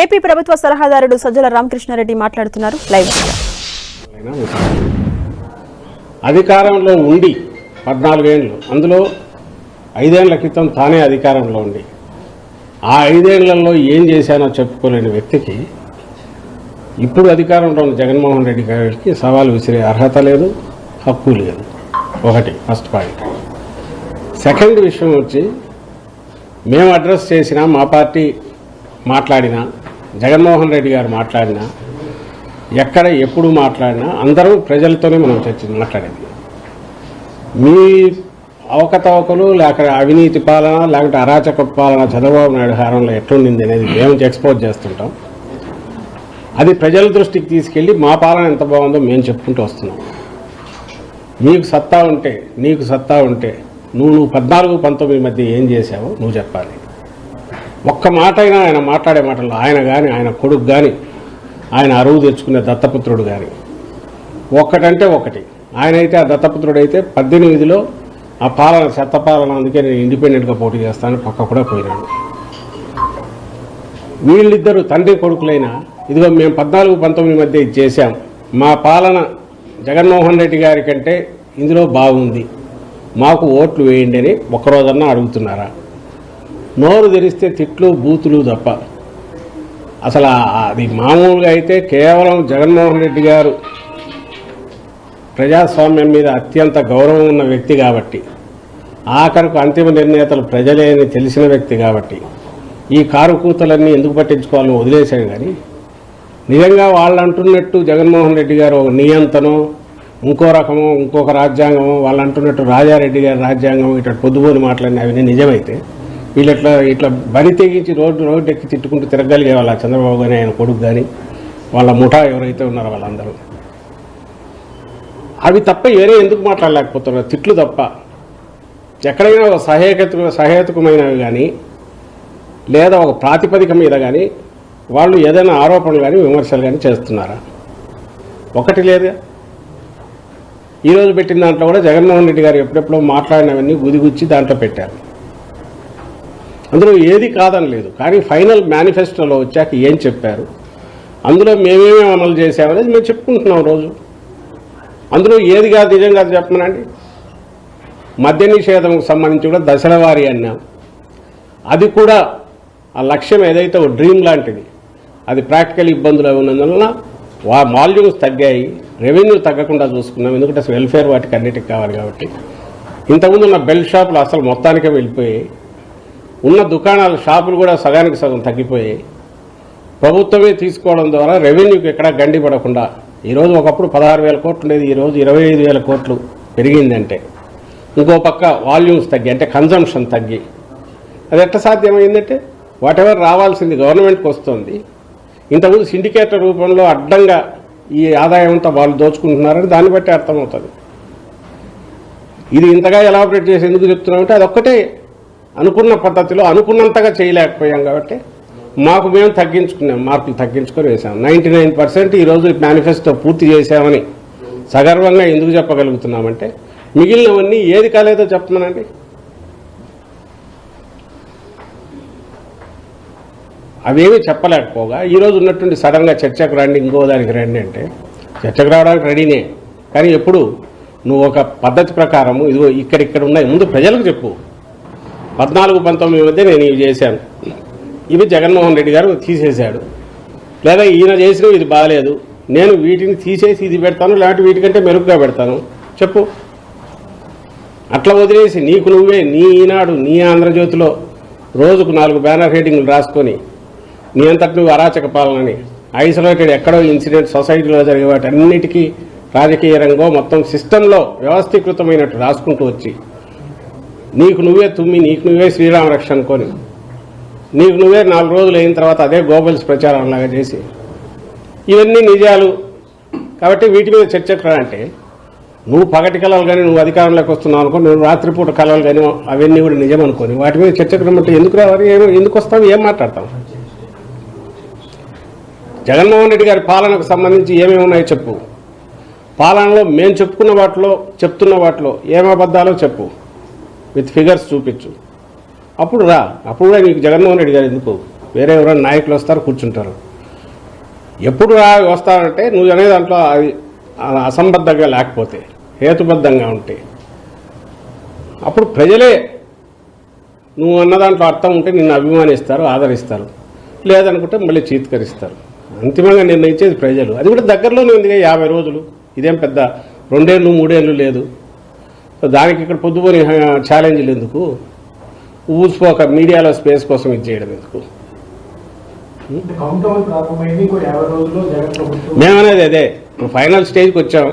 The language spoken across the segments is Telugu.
ఏపీ ప్రభుత్వ సలహాదారుడు సజ్జల రామకృష్ణారెడ్డి మాట్లాడుతున్నారు. లైవ్ అధికారంలో ఉండి పద్నాలుగేండ్లు అందులో ఐదేళ్ళ క్రితం తానే అధికారంలో ఉండి ఆ ఐదేళ్ళలో ఏం చేశానో చెప్పుకోలేని వ్యక్తికి ఇప్పుడు అధికారంలో ఉన్న జగన్మోహన్ రెడ్డి గారికి సవాల్ విసిరే అర్హత లేదు హక్కు లేదు. ఒకటి ఫస్ట్ పాయింట్. సెకండ్ విషయం వచ్చి మేము అడ్రస్ చేసినా మా పార్టీ మాట్లాడినా జగన్మోహన్ రెడ్డి గారు మాట్లాడినా ఎక్కడ ఎప్పుడు మాట్లాడినా అందరూ ప్రజలతోనే మనం చర్చ మాట్లాడేది. మీ అవకతవకలు లేక అవినీతి పాలన లేకపోతే అరాచక పాలన చంద్రబాబు నాయుడు హారంలో ఎట్లుండింది అనేది మేము ఎక్స్పోజ్ చేస్తుంటాం. అది ప్రజల దృష్టికి తీసుకెళ్ళి మా పాలన ఎంత బాగుందో మేము చెప్పుకుంటూ వస్తున్నాం. నీకు సత్తా ఉంటే నీకు సత్తా ఉంటే నువ్వు నువ్వు పద్నాలుగు పంతొమ్మిది మధ్య ఏం చేశావో నువ్వు చెప్పాలి. ఒక్క మాట అయినా ఆయన మాట్లాడే మాటలు ఆయన కానీ ఆయన కొడుకు కానీ ఆయన అరువు తెచ్చుకునే దత్తపుత్రుడు కానీ ఒక్కటంటే ఒకటి ఆయన అయితే ఆ దత్తపుత్రుడు అయితే పద్దెనిమిదిలో ఆ పాలన చెత్త పాలన అందుకే నేను ఇండిపెండెంట్గా పోటీ చేస్తానని పక్క కూడా పోయినాడు. వీళ్ళిద్దరు తండ్రి కొడుకులైన ఇదిగో మేము పద్నాలుగు పంతొమ్మిది మధ్య ఇది చేశాం. మా పాలన జగన్మోహన్ రెడ్డి గారి కంటే ఇందులో బాగుంది. మాకు ఓట్లు వేయండి అని ఒక్కరోజన్నా అడుగుతున్నారా? నోరు తెరిస్తే తిట్లు బూతులు తప్ప. అసలు అది మామూలుగా అయితే కేవలం జగన్మోహన్ రెడ్డి గారు ప్రజాస్వామ్యం మీద అత్యంత గౌరవం ఉన్న వ్యక్తి కాబట్టి ఆఖరుకు అంతిమ నిర్ణేతలు ప్రజలే అని తెలిసిన వ్యక్తి కాబట్టి ఈ కారు కూతలన్నీ ఎందుకు పట్టించుకోవాలని వదిలేశాను కానీ నిజంగా వాళ్ళు అంటున్నట్టు జగన్మోహన్ రెడ్డి గారు ఒక నియంతనం ఇంకో రకము ఇంకొక రాజ్యాంగము వాళ్ళు అంటున్నట్టు రాజారెడ్డి గారి రాజ్యాంగం ఇటు పొద్దుబోని మాట్లాడిన అవన్నీ నిజమైతే వీళ్ళు ఇట్లా ఇట్లా బరి తెగించి రోడ్డు రోడ్డు ఎక్కి తిట్టుకుంటూ తిరగలిగే వాళ్ళ చంద్రబాబు కానీ ఆయన కొడుకు కానీ వాళ్ళ ముఠా ఎవరైతే ఉన్నారో వాళ్ళందరూ. అవి తప్ప వేరే ఎందుకు మాట్లాడలేకపోతున్నారు? తిట్లు తప్ప. ఎక్కడైనా ఒక సహేకత సహేతుకమైనవి కానీ లేదా ఒక ప్రాతిపదిక మీద కానీ వాళ్ళు ఏదైనా ఆరోపణలు కానీ విమర్శలు కానీ చేస్తున్నారా? ఒకటి లేదా. ఈరోజు పెట్టిన దాంట్లో కూడా జగన్మోహన్ రెడ్డి గారు ఎప్పుడెప్పుడో మాట్లాడినవన్నీ గుదిగుచ్చి దాంట్లో పెట్టారు. అందులో ఏది కాదని లేదు. కానీ ఫైనల్ మేనిఫెస్టోలో వచ్చాక ఏం చెప్పారు? అందులో మేమేమేమి అమలు చేసామనేది మేము చెప్పుకుంటున్నాం రోజు. అందులో ఏది కాదు నిజం కాదు చెప్పమనండి మద్య నిషేధంకు సంబంధించి కూడా దశల వారి అన్నాం. అది కూడా ఆ లక్ష్యం ఏదైతే ఒక డ్రీమ్ లాంటిది అది ప్రాక్టికల్ ఇబ్బందులు అవి ఉన్నందువలన వా వాల్యూమ్స్ తగ్గాయి రెవెన్యూ తగ్గకుండా చూసుకున్నాం. ఎందుకంటే అసలు వెల్ఫేర్ వాటికి అన్నిటికి కావాలి కాబట్టి. ఇంతకుముందు ఉన్న బెల్ట్ షాపులు అసలు మొత్తానికే వెళ్ళిపోయాయి. ఉన్న దుకాణాలు షాపులు కూడా సగానికి సగం తగ్గిపోయాయి. ప్రభుత్వమే తీసుకోవడం ద్వారా రెవెన్యూకి ఎక్కడా గండి పడకుండా ఈరోజు ఒకప్పుడు పదహారు వేల కోట్లు ఉండేది ఈరోజు ఇరవై ఐదు వేల కోట్లు పెరిగిందంటే. ఇంకో పక్క వాల్యూమ్స్ తగ్గి అంటే కన్జంప్షన్ తగ్గి. అది ఎట్లా సాధ్యమైందంటే వాట్ ఎవర్ రావాల్సింది గవర్నమెంట్కి వస్తుంది. ఇంతకుముందు సిండికేటర్ రూపంలో అడ్డంగా ఈ ఆదాయం అంతా వాళ్ళు దోచుకుంటున్నారని దాన్ని బట్టి అర్థమవుతుంది. ఇది ఇంతగా ఎలాబరేట్ చేసి ఎందుకు చెప్తున్నామంటే అది ఒక్కటే అనుకున్న పద్ధతిలో అనుకున్నంతగా చేయలేకపోయాం కాబట్టి మాకు మేము తగ్గించుకున్నాం మార్కులు తగ్గించుకొని వేసాం నైంటీ నైన్ పర్సెంట్ ఈరోజు మేనిఫెస్టో పూర్తి చేశామని సగర్వంగా ఎందుకు చెప్పగలుగుతున్నామంటే మిగిలినవన్నీ ఏది కాలేదో చెప్పమనండి అవేమీ చెప్పలేకపోగా ఈరోజు ఉన్నటువంటి సడన్గా చర్చకు రండి ఇంకో దానికి రండి అంటే చర్చకు రావడానికి రెడీనే. కానీ ఎప్పుడు నువ్వు ఒక పద్ధతి ప్రకారము ఇదిగో ఇక్కడిక్కడ ఉన్నాయి ముందు ప్రజలకు చెప్పు. పద్నాలుగు పంతొమ్మిది మధ్య నేను ఇవి చేశాను. ఇవి జగన్మోహన్ రెడ్డి గారు తీసేశాడు. లేదా ఈయన చేసినవి ఇది బాగాలేదు. నేను వీటిని తీసేసి ఇది పెడతాను లేకపోతే వీటికంటే మెరుగ్గా పెడతాను. చెప్పు. అట్లా వదిలేసి నీకు నువ్వే నీ ఈనాడు నీ ఆంధ్రజ్యోతిలో రోజుకు నాలుగు బ్యానర్ హెడ్డింగ్లు రాసుకొని నీ అంతటి నువ్వు అరాచక పాలనని ఐసోలేటెడ్ ఎక్కడో ఇన్సిడెంట్ సొసైటీలో జరిగే వాటి అన్నిటికీ రాజకీయ రంగం మొత్తం సిస్టంలో వ్యవస్థీకృతమైనట్టు రాసుకుంటూ వచ్చి నీకు నువ్వే తుమ్మి నీకు నువ్వే శ్రీరామ రక్ష అనుకొని నీకు నువ్వే నాలుగు రోజులు అయిన తర్వాత అదే గోబల్స్ ప్రచారం లాగా చేసి ఇవన్నీ నిజాలు. కాబట్టి వీటి మీద చర్చకు రా అంటే నువ్వు పగటి కళలు కానీ నువ్వు అధికారంలోకి వస్తున్నావు అనుకో నువ్వు రాత్రిపూట కళలు కానీ అవన్నీ కూడా నిజం అనుకోని వాటి మీద చర్చకు రమ్మంటే ఎందుకు రావాలి ఏమో ఎందుకు వస్తాం ఏం మాట్లాడతాం జగన్మోహన్ రెడ్డి గారి పాలనకు సంబంధించి ఏమేమి ఉన్నాయో చెప్పు. పాలనలో మేము చెప్పుకున్న వాటిలో చెప్తున్న వాటిలో ఏం అబద్ధాలో చెప్పు. విత్ ఫిగర్స్ చూపించు. అప్పుడు రా. అప్పుడు కూడా నీకు జగన్మోహన్ రెడ్డి గారు ఎందుకు? వేరే ఎవరైనా నాయకులు వస్తారు కూర్చుంటారు. ఎప్పుడు రా వస్తారంటే నువ్వు అనే దాంట్లో అది అసంబద్ధంగా లేకపోతే హేతుబద్ధంగా ఉంటే. అప్పుడు ప్రజలే నువ్వు అన్న దాంట్లో అర్థం ఉంటే నిన్ను అభిమానిస్తారు ఆదరిస్తారు. లేదనుకుంటే మళ్ళీ చీత్కరిస్తారు. అంతిమంగా నిర్ణయించేది ప్రజలు. అది కూడా దగ్గరలోనే ఉంది యాభై రోజులు. ఇదేం పెద్ద రెండేళ్ళు మూడేళ్ళు లేదు. దానికి ఇక్కడ పొద్దుపోని ఛాలెంజ్లు ఎందుకు? ఊసిపోక మీడియాలో స్పేస్ కోసం ఇది చేయడం ఎందుకు? మేమనేది అదే. ఇప్పుడు ఫైనల్ స్టేజ్కి వచ్చాం.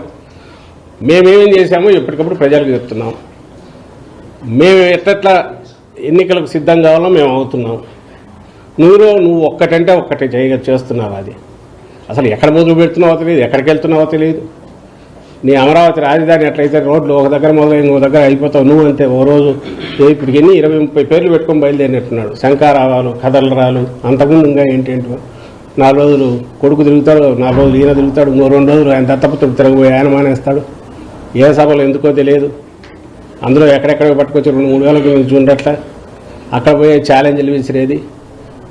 మేమేమేం చేశామో ఎప్పటికప్పుడు ప్రజలకు చెప్తున్నాం. మేము ఎట్లట్లా ఎన్నికలకు సిద్ధం కావాలో మేము అవుతున్నాం. నువ్వు నువ్వు ఒక్కటంటే ఒక్కటే చేయ చేస్తున్నావు అది? అసలు ఎక్కడ మొదలు పెడుతున్నావో తెలియదు ఎక్కడికి వెళ్తున్నావో తెలియదు. నీ అమరావతి రాజధాని ఎట్లయితే రోడ్లు ఒక దగ్గర మొదలై ఇంకో దగ్గర అయిపోతావు. నువ్వు అంతే ఓ రోజు ఇప్పటికి ఎన్ని ఇరవై ముప్పై పేర్లు పెట్టుకొని బయలుదేరినట్టున్నాడు. శంకారావాలు కదలరాలు అంతకుముందు ఇంకా ఏంటేంటి. నాలుగు రోజులు కొడుకు తిరుగుతాడు నాలుగు రోజులు ఈయన తిరుగుతాడు ఇంకో రెండు రోజులు ఆయన దత్తపుత్రుడు తిరగబోయి ఆయన మానేస్తాడు. ఏ సభలు ఎందుకో తెలియదు. అందులో ఎక్కడెక్కడ పట్టుకొచ్చి రెండు మూడు వేల గురించి చూడట్ల అక్కడ పోయే ఛాలెంజ్లు విసిరేది.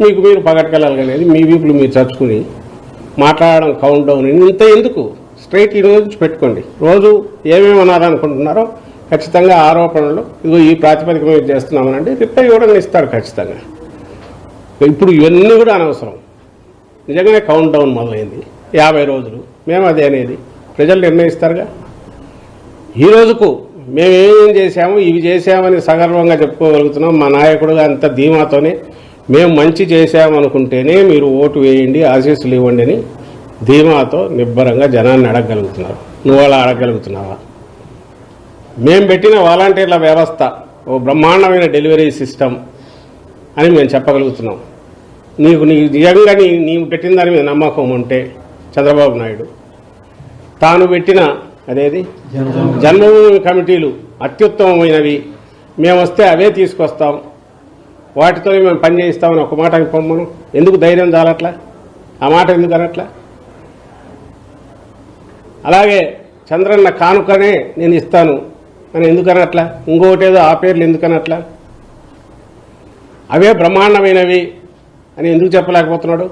మీకు మీరు పగట్టుకెళ్ళాలి అనేది మీ వీపులు మీరు చచ్చుకుని మాట్లాడడం కౌంట్ డౌన్ ఇంత ఎందుకు? స్ట్రైట్ ఈ రోజు పెట్టుకోండి. రోజు ఏమేమి అనాలనుకుంటున్నారో ఖచ్చితంగా ఆరోపణలు ఇదిగో ఈ ప్రాతిపదిక మీద చేస్తున్నామనండి రిప్లై ఇవ్వడం ఇస్తారు ఖచ్చితంగా. ఇప్పుడు ఇవన్నీ కూడా అనవసరం. నిజంగానే కౌంట్ డౌన్ మొదలైంది. యాభై రోజులు మేము అదే అనేది. ప్రజలు నిర్ణయిస్తారుగా? ఈ రోజుకు మేమేం చేసాము చేశాము ఇవి చేశామని సగర్వంగా చెప్పుకోగలుగుతున్నాం. మా నాయకుడుగా అంత ధీమాతోనే మేము మంచి చేశామనుకుంటేనే మీరు ఓటు వేయండి ఆశీస్సులు ఇవ్వండి అని ధీమాతో నిబ్బరంగా జనాన్ని అడగగలుగుతున్నారు. నువ్వు అలా అడగగలుగుతున్నావా? మేము పెట్టిన వాలంటీర్ల వ్యవస్థ ఓ బ్రహ్మాండమైన డెలివరీ సిస్టమ్ అని మేము చెప్పగలుగుతున్నాం. నీకు నీ నిజంగా నీ నీవు పెట్టిన దాని మీద నమ్మకం ఉంటే చంద్రబాబు నాయుడు తాను పెట్టిన అదేది? జన్మభూమి కమిటీలు అత్యుత్తమమైనవి. మేము వస్తే అవే తీసుకొస్తాం. వాటితోనే మేము పనిచేయిస్తామని ఒక మాట పొమ్మను. ఎందుకు ధైర్యం చాలట్లా ఆ మాట ఎందుకు అనట్లా? అలాగే చంద్రన్న కానుకనే నేను ఇస్తాను. అని ఎందుకనట్లా? ఇంకొకటేదో ఆ పేర్లు ఎందుకనట్లా? అవే బ్రహ్మాండమైనవి అని ఎందుకు చెప్పలేకపోతున్నాడు?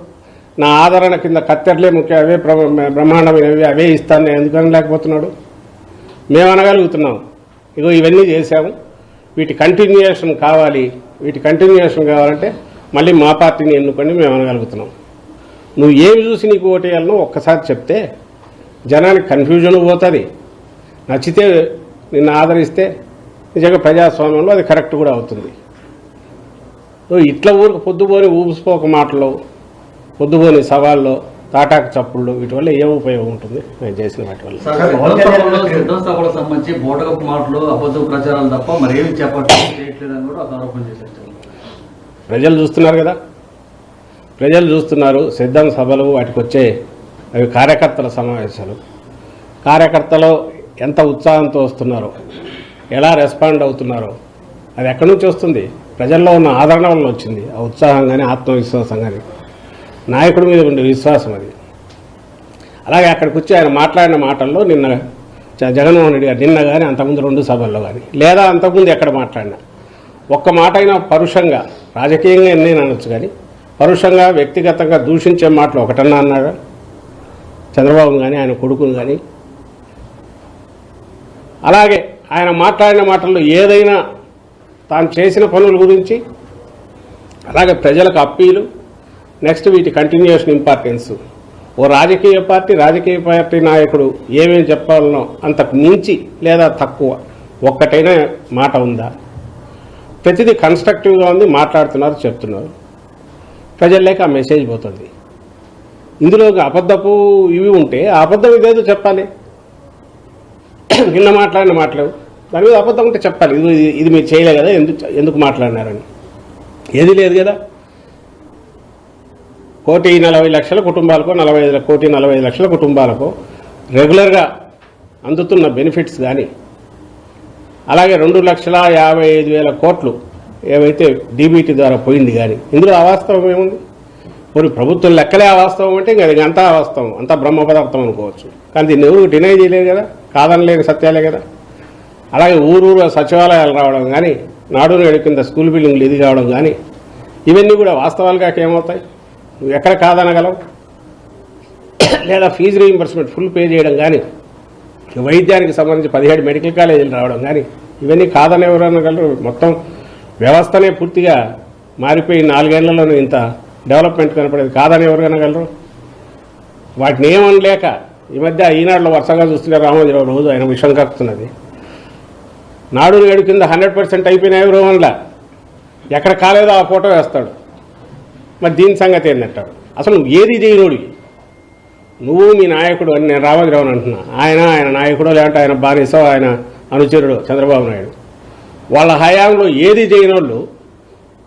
నా ఆదరణ కింద కత్తెరలే ముఖ్య. అవే బ్రహ్మాండమైనవి అవే ఇస్తాను. నేను ఎందుకు మేము అనగలుగుతున్నాం ఇగో ఇవన్నీ చేశాము. వీటి కంటిన్యూయేషన్ కావాలి. వీటి కంటిన్యూయేషన్ కావాలంటే మళ్ళీ మా పార్టీని ఎన్నుకొని మేము అనగలుగుతున్నాం నువ్వు ఏమి చూసి నీకు ఓటేయాలనో ఒక్కసారి చెప్తే జనానికి కన్ఫ్యూజన్ పోతుంది. నచ్చితే నిన్ను ఆదరిస్తే నిజంగా ప్రజాస్వామ్యంలో అది కరెక్ట్ కూడా అవుతుంది. నువ్వు ఇట్లా ఊరికి పొద్దుపోని ఊపిసిపోక మాటలు పొద్దుపోని సవాళ్ళు తాటాకు చప్పుళ్ళు వీటి వల్ల ఏం ఉపయోగం ఉంటుంది? నేను చేసిన వాటి వల్ల. సభలకు సంబంధించి బోటకపు మాటలు అబద్ధ ప్రచారాలు తప్ప మరి ఏమి చెప్పట్లేదు చేయట్లేదని కూడా ఒక ఆరోపణ చేశారు ప్రజలు చూస్తున్నారు కదా. ప్రజలు చూస్తున్నారు సిద్ధం సభలు వాటికి వచ్చే అవి కార్యకర్తల సమావేశాలు. కార్యకర్తలు ఎంత ఉత్సాహంతో వస్తున్నారో ఎలా రెస్పాండ్ అవుతున్నారో అది ఎక్కడి నుంచి వస్తుంది? ప్రజల్లో ఉన్న ఆదరణ వల్ల వచ్చింది. ఆ ఉత్సాహం కానీ ఆత్మవిశ్వాసం కానీ నాయకుడి మీద ఉండే విశ్వాసం అది. అలాగే అక్కడికి వచ్చి ఆయన మాట్లాడిన మాటల్లో నిన్న జ- జగన్మోహన్ రెడ్డి గారు నిన్న కానీ అంతకుముందు రెండు సభల్లో కానీ లేదా అంతకుముందు ఎక్కడ మాట్లాడినా ఒక్క మాట అయినా పరుషంగా రాజకీయంగా ఎన్నైనా అనొచ్చు కానీ పరుషంగా వ్యక్తిగతంగా దూషించే మాటలు ఒకటన్నా అన్నాడు చంద్రబాబును కానీ ఆయన కొడుకుని కానీ అలాగే ఆయన మాట్లాడిన మాటల్లో ఏదైనా తాను చేసిన పనుల గురించి అలాగే ప్రజలకు అప్పీలు నెక్స్ట్ వీటి కంటిన్యూషన్ ఇంపార్టెన్స్ ఓ రాజకీయ పార్టీ రాజకీయ పార్టీ నాయకుడు ఏమేమి చెప్పాలనో అంతకు మించి లేదా తక్కువ ఒక్కటైనా మాట ఉందా? ప్రతిదీ కన్స్ట్రక్టివ్గా ఉంది మాట్లాడుతున్నారు చెప్తున్నారు. ప్రజల్లోకి ఆ మెసేజ్ పోతుంది. ఇందులో ఒక అబద్ధపు ఇవి ఉంటే ఆ అబద్ధం ఇదేదో చెప్పాలి. నిన్న మాట్లాడిన మాట్లాడు దాని మీద అబద్ధం ఉంటే చెప్పాలి. ఇది ఇది మీరు చేయలే కదా ఎందుకు ఎందుకు మాట్లాడినారని. ఏది లేదు కదా. కోటి నలభై లక్షల కుటుంబాలకు నలభై ఐదు కోటి నలభై ఐదు లక్షల కుటుంబాలకు రెగ్యులర్గా అందుతున్న బెనిఫిట్స్ కానీ అలాగే రెండు లక్షల యాభై ఐదు వేల కోట్లు ఏవైతే డీబీటీ ద్వారా పోయింది కానీ ఇందులో అవాస్తవం ఏముంది? కొన్ని ప్రభుత్వం లెక్కలే అవాస్తవం అంటే ఇంకా అది అంతా అవాస్తవం అంతా బ్రహ్మ పదార్థం అనుకోవచ్చు. కానీ దీన్ని ఎవరు డినై చేయలేదు కదా? కాదనలేని సత్యాలే కదా? అలాగే ఊరూరు సచివాలయాలు రావడం కానీ నాడు నేడు కింద స్కూల్ బిల్డింగ్లు ఇది కావడం కానీ ఇవన్నీ కూడా వాస్తవాలుగా ఏమవుతాయి? నువ్వు ఎక్కడ కాదనగలవు? లేదా ఫీజు రీయింబర్స్మెంట్ ఫుల్ పే చేయడం కానీ వైద్యానికి సంబంధించి పదిహేడు మెడికల్ కాలేజీలు రావడం కానీ ఇవన్నీ కాదని ఎవరనగలరు మొత్తం వ్యవస్థనే పూర్తిగా మారిపోయి నాలుగేళ్ళలోనే ఇంత డెవలప్మెంట్ కనపడేది కాదని ఎవరు కనగలరు వాటిని ఏమనలేక ఈ మధ్య ఈనాడులో వరుసగా చూస్తున్నారు రామోజీరావు రోజు ఆయన విషయం కక్కుతున్నది. నాడు నేడు కింద హండ్రెడ్ పర్సెంట్ అయిపోయినాయి రోమన్లా ఎక్కడ కాలేదో ఆ ఫోటో వేస్తాడు. మరి దీని సంగతి ఏంటంటాడు అసలు నువ్వు ఏది చేయనోడివి నువ్వు మీ నాయకుడు అని నేను రామోజీరావు అంటున్నా. ఆయన ఆయన నాయకుడు లేదంటే ఆయన బానిసో ఆయన అనుచరుడు చంద్రబాబు నాయుడు. వాళ్ళ హయాంలో ఏది చేయనోళ్ళు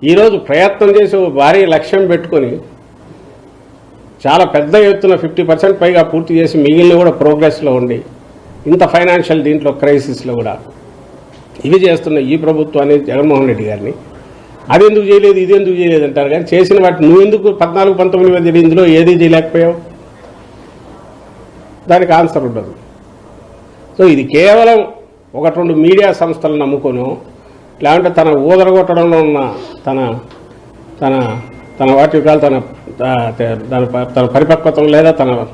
ఈరోజు ప్రయత్నం చేసి ఓ భారీ లక్ష్యం పెట్టుకొని చాలా పెద్ద ఎత్తున ఫిఫ్టీ పర్సెంట్ పైగా పూర్తి చేసి మిగిలిన కూడా ప్రోగ్రెస్లో ఉండి ఇంత ఫైనాన్షియల్ దీంట్లో క్రైసిస్లో కూడా. ఇవి చేస్తున్న ఈ ప్రభుత్వాన్ని జగన్మోహన్ రెడ్డి గారిని అది ఎందుకు చేయలేదు ఇది ఎందుకు చేయలేదు అంటారు కానీ చేసిన వాటి నువ్వు ఎందుకు పద్నాలుగు పంతొమ్మిది మంది ఇందులో ఏది చేయలేకపోయావు? దానికి ఆన్సర్ ఉండదు. సో ఇది కేవలం ఒకటి రెండు మీడియా సంస్థలను నమ్ముకొను లేదంటే తన ఊదరగొట్టడంలో ఉన్న తన తన తన వాటి కాదు తన తన ప- తన పరిపక్వతం లేదా తన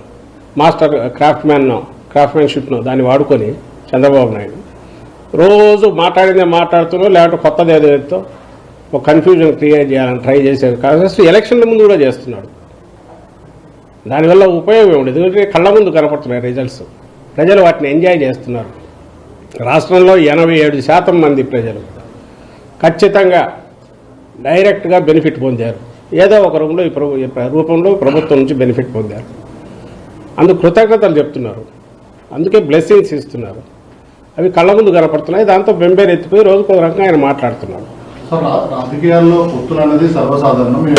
మాస్టర్ క్రాఫ్ట్ మ్యాన్ క్రాఫ్ట్మెన్షిప్ను దాన్ని వాడుకొని చంద్రబాబు నాయుడు రోజు మాట్లాడిందే మాట్లాడుతూనో లేదంటే కొత్తది ఏదో ఒక కన్ఫ్యూజన్ క్రియేట్ చేయాలని ట్రై చేశారు కాంగ్రెస్ ఎలక్షన్ల ముందు కూడా చేస్తున్నాడు. దానివల్ల ఉపయోగం ఉండదు ఎందుకంటే కళ్ళ ముందు కనపడుతున్నాయి రిజల్ట్స్ ప్రజలు వాటిని ఎంజాయ్ చేస్తున్నారు. రాష్ట్రంలో ఎనభై ఏడు శాతం మంది ప్రజలు. ఖచ్చితంగా డైరెక్ట్గా బెనిఫిట్ పొందారు. ఏదో ఒక రూపంలో ఈ రూపంలో ప్రభుత్వం నుంచి బెనిఫిట్ పొందారు. అందుకు కృతజ్ఞతలు చెప్తున్నారు. అందుకే బ్లెస్సింగ్స్ ఇస్తున్నారు. అవి కళ్ళ ముందు కనపడుతున్నాయి. దాంతో బెంబేరు ఎత్తిపోయి రోజుకు ఒక రకంగా ఆయన రా- రాజకీయాల్లో పొత్తులు అనేది సర్వసాధారణం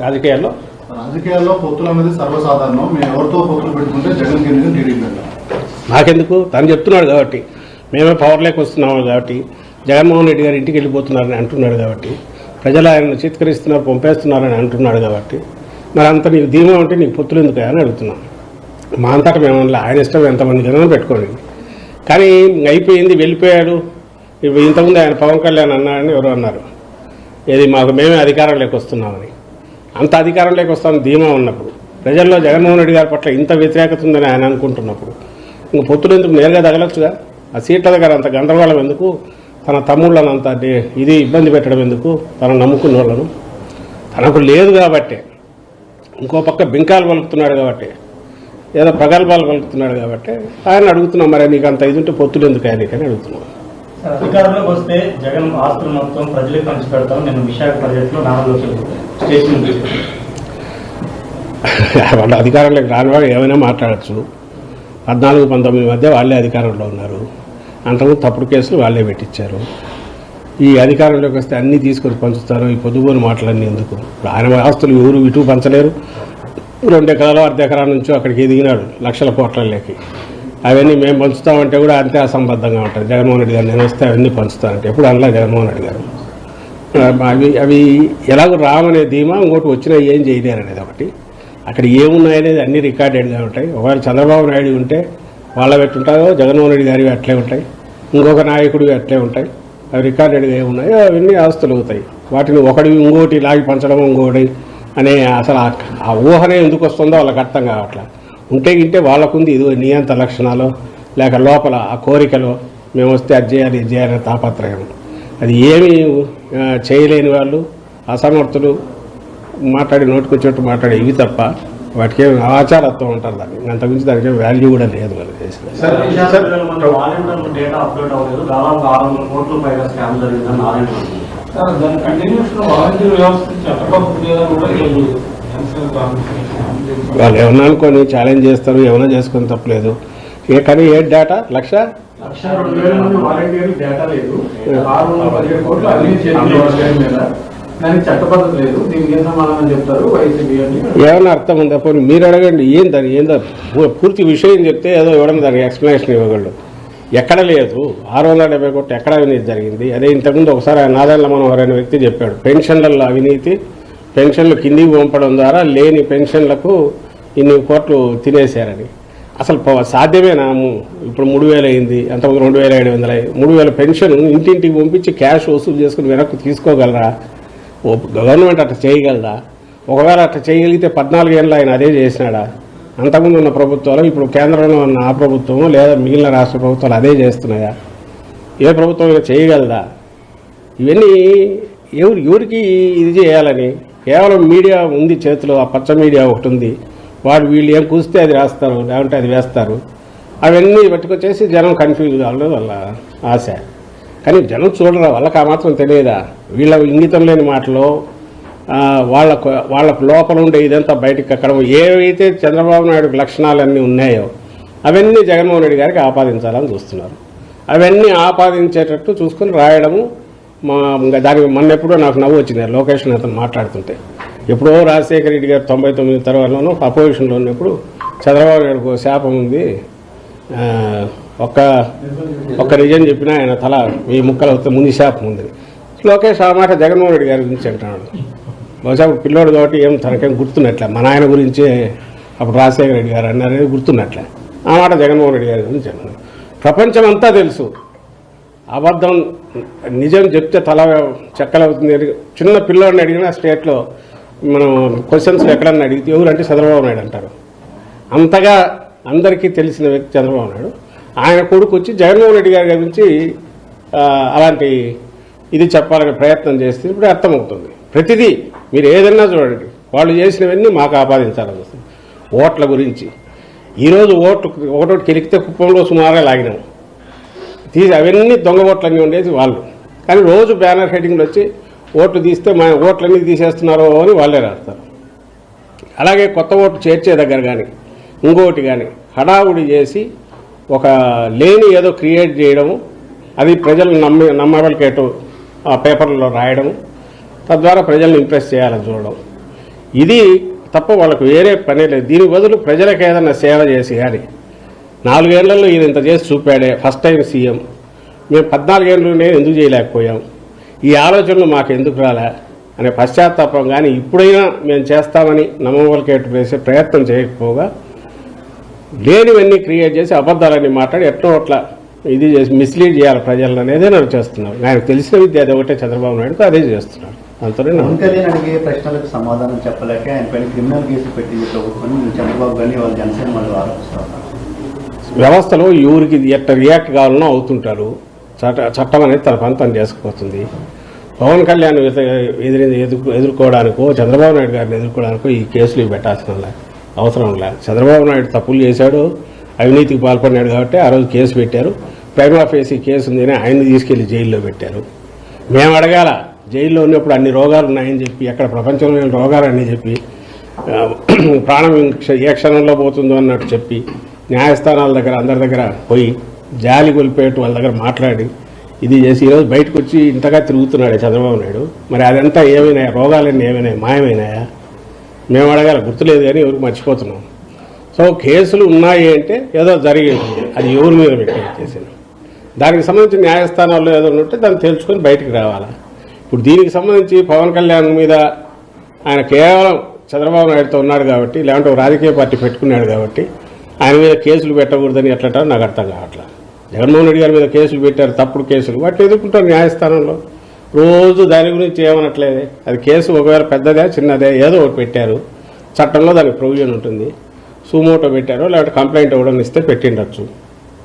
రాజకీయాల్లో? రాజకీయాల్లో పొత్తులు అనేది సర్వసాధారణం. మేము ఎవరితో పొత్తులు పెట్టుకుంటే జగన్ కింద టీడీపీ. నాకెందుకు? తను చెప్తున్నాడు కాబట్టి. మేమే పవర్లోకి వస్తున్నాము కాబట్టి జగన్మోహన్ రెడ్డి గారు ఇంటికి వెళ్ళిపోతున్నారని అంటున్నాడు కాబట్టి ప్రజలు ఆయనను చిత్కరిస్తున్నారు పంపేస్తున్నారని అంటున్నాడు కాబట్టి మరి అంత నీకు ధీమా ఉంటే నీకు పొత్తులు ఎందుకు అని అడుగుతున్నాం. మా అంతటా మేము ఆయన ఇష్టం ఎంతమంది జనం పెట్టుకోండి. కానీ అయిపోయింది వెళ్ళిపోయాడు. ఇప్పుడు ఇంతకుముందు ఆయన పవన్ కళ్యాణ్ అన్నారని ఎవరు అన్నారు. ఏది మాకు మేమే అధికారంలోకి వస్తున్నామని. అంత అధికారం లేకొస్తామని ధీమా ఉన్నప్పుడు ప్రజల్లో జగన్మోహన్ రెడ్డి గారి పట్ల ఇంత వ్యతిరేకత ఉందని ఆయన అనుకుంటున్నప్పుడు ఇంక పొత్తులు ఎందుకు నేరుగా తగలొచ్చుగా? ఆ సీట్ల దగ్గర అంత గందరగోళం ఎందుకు? తన తమ్ముళ్ళను అంత ఇది ఇబ్బంది పెట్టడం ఎందుకు? తను నమ్ముకున్న వాళ్ళను తనకు లేదు కాబట్టే. ఇంకో పక్క బింకాలు పలుకుతున్నాడు కాబట్టి. ఏదో ప్రగల్భాలు పలుకుతున్నాడు కాబట్టి. ఆయన అడుగుతున్నాం మరి నీకు అంత ఇది ఉంటే పొత్తులు ఎందుకు ఆయన అని అడుగుతున్నాం. అధికారంలోకి వస్తే జగన్ ఆస్తులు మొత్తం ప్రజలకు పంచి పెడతాం నేను విశాఖ పర్యటనలో నామలోకి స్టేషన్ వాళ్ళ అధికారంలోకి రాని వాడు ఏమైనా మాట్లాడచ్చు. పద్నాలుగు పంతొమ్మిది మధ్య వాళ్ళే అధికారంలో ఉన్నారు. అంతకుముందు తప్పుడు కేసులు వాళ్ళే పెట్టించారు ఈ అధికారంలోకి వస్తే అన్నీ తీసుకొని పంచుతారు. ఈ పొద్దుబోని మాటలన్నీ ఎందుకు? ఆయన ఆస్తులు ఎవరు ఇటు పంచలేరు. రెండు ఎకరాలు అర్ధ ఎకరాల నుంచి అక్కడికి ఎదిగినాడు లక్షల కోట్లలోకి అవన్నీ మేము పంచుతామంటే కూడా అంతే అసంబద్ధంగా ఉంటుంది. జగన్మోహన్ రెడ్డి గారు నేను వస్తే అవన్నీ పంచుతానంటే ఎప్పుడు అనలా జగన్మోహన్ రెడ్డి గారు. అవి అవి ఎలాగో రామనే ధీమా ఇంకోటి వచ్చినా ఏం చేయలేరు అనేది ఒకటి. అక్కడ ఏమున్నాయనేది అన్ని రికార్డెడ్గా ఉంటాయి. ఒకవేళ చంద్రబాబు నాయుడు ఉంటే వాళ్ళ పెట్టుంటారో జగన్మోహన్ రెడ్డి గారివి అట్లే ఉంటాయి. ఇంకొక నాయకుడివి అట్లే ఉంటాయి. అవి రికార్డెడ్గా ఏమున్నాయో అవన్నీ ఆస్తులు అవుతాయి. వాటిని ఒకటి ఇంకోటి లాగి పంచడం ఇంకోటి అనే అసలు ఆ- ఊహనే ఎందుకు వస్తుందో వాళ్ళకి అర్థం కావట్లా. ఉంటే గింటే వాళ్ళకుంది ఇది నియంత లక్షణాలు లేక లోపల ఆ కోరికలు మేము వస్తే అది చేయాలి ఇది చేయాలనే తాపత్రయం. అది ఏమీ చేయలేని వాళ్ళు అసమర్థులు మాట్లాడి నోటికొచ్చేట్టు మాట్లాడే ఇవి తప్ప వాటికి ఏం ఆచారత్వం ఉంటారు దాన్ని అంతకుమించి దానికి వాల్యూ కూడా లేదు చేసిన కాన్ఫరెన్స్ వాళ్ళు ఏమన్నా అనుకొని ఛాలెంజ్ చేస్తారు ఏమైనా చేసుకొని తప్పలేదు. ఏ కానీ ఏ డేటా లక్ష? లక్ష రెండు వేల మంది వాలంటీర్లు డేటా లేదు. ఆరు వందల పదిహేడు కోట్లు పేరు మీద దానికి చట్టబద్ధత లేదు. దీనికి ఏం సమాధానం చెప్తారు? వైసీపీ అని ఏమైనా అర్థం ఉందా? పోనీ మీరు అడగండి ఏం దాని ఏందో పూర్తి విషయం చెప్తే ఏదో ఇవ్వడం దానికి ఎక్స్ప్లెనేషన్ ఇవ్వగలడు. ఎక్కడ లేదు. ఆరు వందల డెబ్బై కోట్లు ఎక్కడ అవినీతి జరిగింది? అదే ఇంతకుముందు ఒకసారి ఆ నాదెళ్ళ మనోహర్ అనే వ్యక్తి చెప్పాడు. పెన్షన్లలో అవినీతి పెన్షన్లు కిందికి పంపడం ద్వారా లేని పెన్షన్లకు ఇన్ని కోట్లు తినేశారని. అసలు సాధ్యమేనా ఇప్పుడు మూడు వేలు అయింది అంతకుముందు రెండు వేల ఏడు వందలు అయ్యి మూడు వేల పెన్షన్ ఇంటింటికి పంపించి క్యాష్ వసూలు చేసుకుని వెనక్కి తీసుకోగలరా? గవర్నమెంట్ అట్లా చేయగలదా ఒకవేళ అట్లా చేయగలిగితే పద్నాలుగు ఏళ్ళు ఆయన అదే చేసినాడా? అంతకుముందు ఉన్న ప్రభుత్వాలు ఇప్పుడు కేంద్రంలో ఉన్న ఆ ప్రభుత్వం లేదా మిగిలిన రాష్ట్ర ప్రభుత్వాలు అదే చేస్తున్నాయా? ఏ ప్రభుత్వం అయినా చేయగలదా? ఇవన్నీ ఎవరు ఎవరికి ఇది చేయాలని? కేవలం మీడియా ఉంది చేతిలో ఆ పచ్చ మీడియా ఒకటి ఉంది. వాడు వీళ్ళు ఏం కూస్తే అది రాస్తారు లేకుంటే అది వేస్తారు. అవన్నీ పట్టుకొచ్చేసి జనం కన్ఫ్యూజ్ కావడం వాళ్ళ ఆశ. కానీ జనం చూడరా వాళ్ళకి ఆ మాత్రం తెలియదా? వీళ్ళ ఇంగితం లేని మాటలో వాళ్ళ వాళ్ళ లోపల ఉండే ఇదంతా బయటకు అక్కడ ఏవైతే చంద్రబాబు నాయుడు లక్షణాలన్నీ ఉన్నాయో అవన్నీ జగన్మోహన్ రెడ్డి గారికి ఆపాదించాలని చూస్తున్నారు. అవన్నీ ఆపాదించేటట్టు చూసుకొని రాయడము మా ఇంకా దానికి మొన్న ఎప్పుడో నాకు నవ్వు వచ్చింది. లొకేషన్ అతను మాట్లాడుతుంటే ఎప్పుడో రాజశేఖర రెడ్డి గారు తొంభై తొమ్మిది తర్వాతలోనూ అపోజిషన్లో ఉన్నప్పుడు చంద్రబాబు నాయుడుకు శాపం ఉంది. ఒక్క ఒక్క రీజన్ చెప్పినా ఆయన తల వెయ్యి ముక్కలు అవుతే ముందు శాపం ఉంది. లోకేష్ ఆ మాట జగన్మోహన్ రెడ్డి గారి గురించి అంటున్నాడు. బహుశా అప్పుడు పిల్లోడు కాబట్టి ఏం తనకేం గుర్తున్నట్లే. మన ఆయన గురించి అప్పుడు రాజశేఖర రెడ్డి గారు అన్నారనేది గుర్తున్నట్లే. ఆ మాట జగన్మోహన్ రెడ్డి గారి గురించి అంటున్నాడు. ప్రపంచం అంతా తెలుసు. అబద్ధం నిజం చెప్తే తల చెక్కలవుతుంది. చిన్న పిల్లోడిని అడిగినా స్టేట్లో మనం క్వశ్చన్స్ ఎక్కడన్నా అడిగితే ఎవరంటే చంద్రబాబు నాయుడు అంటారు. అంతగా అందరికీ తెలిసిన వ్యక్తి చంద్రబాబు నాయుడు. ఆయన కొడుకు వచ్చి జగన్మోహన్ రెడ్డి గారి గురించి అలాంటి ఇది చెప్పాలని ప్రయత్నం చేస్తే ఇప్పుడు అర్థమవుతుంది. ప్రతిదీ మీరు ఏదన్నా చూడండి. వాళ్ళు చేసినవన్నీ మాకు ఆపాదించాలని వస్తుంది. ఓట్ల గురించి. ఈరోజు ఓట్లు ఒకటోటి కెలికితే కుప్పంలో సుమారుగా లాగినాము తీసి అవన్నీ దొంగ ఓట్లన్నీ ఉండేది వాళ్ళు. కానీ రోజు బ్యానర్ హెడ్డింగ్లు వచ్చి ఓట్లు తీస్తే మా ఓట్లన్నీ తీసేస్తున్నారో అని వాళ్ళే రాస్తారు. అలాగే కొత్త ఓట్లు చేర్చే దగ్గర కానీ ఇంకోటి కానీ హడావుడి చేసి ఒక లేని ఏదో క్రియేట్ చేయడము అది ప్రజలు నమ్మి నమ్మబలికేటు ఆ పేపర్లలో రాయడము తద్వారా ప్రజల్ని ఇంప్రెస్ చేయాలని చూడడం. ఇది తప్ప వాళ్ళకు వేరే పనే లేదు. దీని బదులు ప్రజలకు ఏదైనా సేవ చేసి కానీ నాలుగేళ్ళలో ఈయన ఇంత చేసి చూపాడే ఫస్ట్ టైం సీఎం. మేము పద్నాలుగేళ్ళలోనే ఎందుకు చేయలేకపోయాం? ఈ ఆలోచనలు మాకు ఎందుకు రాలే? అనే పశ్చాత్తాపం కానీ ఇప్పుడైనా మేము చేస్తామని నమ్మవలకేటు వేసే ప్రయత్నం చేయకపోగా లేనివన్నీ క్రియేట్ చేసి అబద్ధాలన్నీ మాట్లాడి ఎట్లా అట్లా ఇది చేసి మిస్లీడ్ చేయాలి ప్రజలను అనేదే నన్ను చేస్తున్నారు. నాకు తెలిసిన విద్య అది ఒకటే చంద్రబాబు నాయుడుకు అదే చేస్తున్నారు. అంతనే అడిగే ప్రశ్నలకు సమాధానం చెప్పలేక ఆయన పైన క్రిమినల్ కేసు పెట్టింది ప్రభుత్వం చంద్రబాబు గారిని వాళ్ళ జనసేన వాళ్ళు ఆరోపిస్తా ఉన్నారు వ్యవస్థలో ఎవరికి ఎట్ట రియాక్ట్ కావాలనో అవుతుంటారు. చట్ట చట్టం అనేది తన పని తను చేసుకుపోతుంది. పవన్ కళ్యాణ్ ఎదు ఎదుర్కో ఎదుర్కోవడానికో చంద్రబాబు నాయుడు గారిని ఎదుర్కోవడానికో ఈ కేసులు పెట్టాల్సిన అవసరంలా అవసరం చంద్రబాబు నాయుడు తప్పులు చేశాడు అవినీతికి పాల్పడినాడు కాబట్టి ఆ రోజు కేసు పెట్టారు. ప్రైమా ఫేసి కేసు ఉందని ఆయన్ని తీసుకెళ్ళి జైల్లో పెట్టారు. మేము అడగాల జైల్లో ఉన్నప్పుడు అన్ని రోగాలు ఉన్నాయని చెప్పి ఎక్కడ ప్రపంచంలో రోగాలని చెప్పి ప్రాణం ఏ క్షణంలో పోతుందో అన్నట్టు చెప్పి న్యాయస్థానాల దగ్గర అందరి దగ్గర పోయి జాలి కొలిపేట్టు వాళ్ళ దగ్గర మాట్లాడి ఇది చేసి ఈరోజు బయటకు వచ్చి ఇంతగా తిరుగుతున్నాడు చంద్రబాబు నాయుడు. మరి అదంతా ఏమైనాయా? రోగాలన్నీ ఏమైనాయి? మాయమైనాయా? మేము అడగాలి గుర్తులేదు కానీ ఎవరికి మర్చిపోతున్నాం. సో కేసులు ఉన్నాయి అంటే ఏదో జరిగేది. అది ఎవరి మీద పెట్టి చేసింది. దానికి సంబంధించి న్యాయస్థానాల్లో ఏదో ఉంటే దాన్ని తెలుసుకొని బయటికి రావాలా? ఇప్పుడు దీనికి సంబంధించి పవన్ కళ్యాణ్ మీద ఆయన కేవలం చంద్రబాబు నాయుడుతో ఉన్నాడు కాబట్టి లేదంటే ఒక రాజకీయ పార్టీ పెట్టుకున్నాడు కాబట్టి ఆయన మీద కేసులు పెట్టకూడదని ఎట్లంటారో నాకు అర్థం కావట్లేదు జగన్మోహన్ రెడ్డి గారి మీద కేసులు పెట్టారు తప్పుడు కేసులు. వాటిని ఎదుర్కొంటారు న్యాయస్థానంలో. రోజు దాని గురించి ఏమనట్లేదే. అది కేసు ఒకవేళ పెద్దదే చిన్నదే ఏదో ఒకటి పెట్టారు. చట్టంలో దానికి ప్రొవిజన్ ఉంటుంది. సుమోటో పెట్టారు లేకపోతే కంప్లైంట్ ఇవ్వడం ఇస్తే పెట్టిండొచ్చు.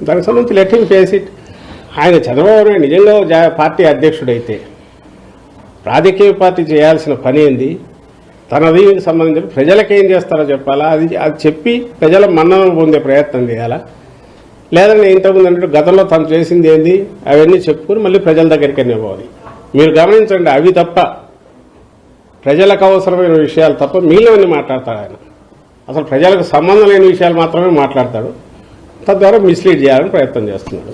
దానికి సంబంధించి లెట్ హిమ్ ఫేస్ ఇట్. ఆయన చంద్రబాబు నాయుడు నిజంగా జా- పార్టీ అధ్యక్షుడైతే రాజకీయ పార్టీ చేయాల్సిన పని ఏంది? తన దీనికి సంబంధించి చేస్తారో చెప్పాలా? అది అది చెప్పి ప్రజల మన్నన పొందే ప్రయత్నం చేయాలా? లేదంటే ఇంతకుముందు అంటే గతంలో తను చేసింది ఏంది? అవన్నీ చెప్పుకుని మళ్ళీ ప్రజల దగ్గరికి పోవాలి. మీరు గమనించండి అవి తప్ప ప్రజలకు అవసరమైన విషయాలు తప్ప మిగిలినవన్నీ మాట్లాడతాడు ఆయన. అసలు ప్రజలకు సంబంధం లేని విషయాలు మాత్రమే మాట్లాడతాడు. తద్వారా మిస్లీడ్ చేయాలని ప్రయత్నం చేస్తున్నాడు.